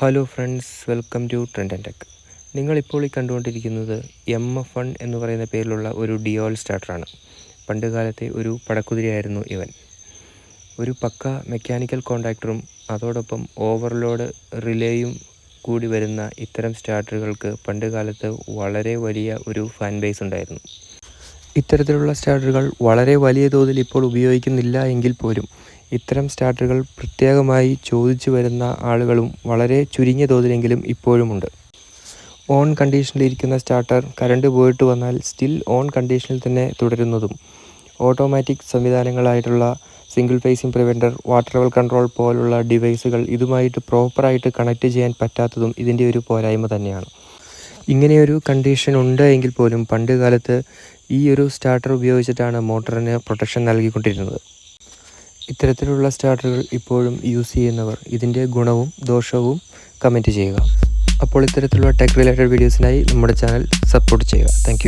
Hello friends welcome to trend and tech നിങ്ങളിപ്പോൾ ഈ കണ്ടുകൊണ്ടിരിക്കുന്നത് എം എഫ് വൺ എന്ന് പറയുന്ന പേരിലുള്ള ഒരു ഡിയോൾ സ്റ്റാർട്ടറാണ് പണ്ട് കാലത്തെ ഒരു പടക്കുതിരയായിരുന്നു ഇവൻ. ഒരു പക്ക മെക്കാനിക്കൽ കോണ്ടാക്ടറും അതോടൊപ്പം ഓവർലോഡ് റിലേയും കൂടി വരുന്ന ഇത്തരം സ്റ്റാർട്ടറുകൾക്ക് പണ്ട് കാലത്ത് വളരെ വലിയ ഒരു ഫാൻ ബേസ് ഉണ്ടായിരുന്നു. ഇത്തരത്തിലുള്ള സ്റ്റാർട്ടറുകൾ വളരെ വലിയ തോതിൽ ഇപ്പോൾ ഉപയോഗിക്കുന്നില്ല എങ്കിൽ പോലും ഇത്തരം സ്റ്റാർട്ടറുകൾ പ്രത്യേകമായി ചോദിച്ചു വരുന്ന ആളുകളും വളരെ ചുരുങ്ങിയ തോതിലെങ്കിലും ഇപ്പോഴുമുണ്ട്. ഓൺ കണ്ടീഷനിലിരിക്കുന്ന സ്റ്റാർട്ടർ കറണ്ട് പോയിട്ട് വന്നാൽ സ്റ്റിൽ ഓൺ കണ്ടീഷനിൽ തന്നെ തുടരുന്നതും. Automatic സംവിധാനങ്ങളായിട്ടുള്ള single phasing preventer water level control പോലുള്ള ഡിവൈസുകൾ ഇതുമായിട്ട് പ്രോപ്പറായിട്ട് കണക്റ്റ് ചെയ്യാൻ പറ്റാത്തതും ഇതിന്റെ ഒരു പോരായ്മ തന്നെയാണ്. ഇങ്ങനെയൊരു കണ്ടീഷൻ ഉണ്ട് എങ്കിൽ പോലും പണ്ട് കാലത്ത് ഈ ഒരു സ്റ്റാർട്ടർ ഉപയോഗിച്ചിട്ടാണ് മോട്ടറിന് പ്രൊട്ടക്ഷൻ നൽകിക്കൊണ്ടിരുന്നത്. ഇത്തരത്തിലുള്ള സ്റ്റാർട്ടറുകൾ ഇപ്പോഴും യൂസ് ചെയ്യുന്നവർ ഇതിന്റെ ഗുണവും ദോഷവും കമന്റ് ചെയ്യുക. അപ്പോൾ ഇത്തരത്തിലുള്ള ടെക് റിലേറ്റഡ് വീഡിയോസിനായി നമ്മുടെ ചാനൽ സപ്പോർട്ട് ചെയ്യുക. താങ്ക്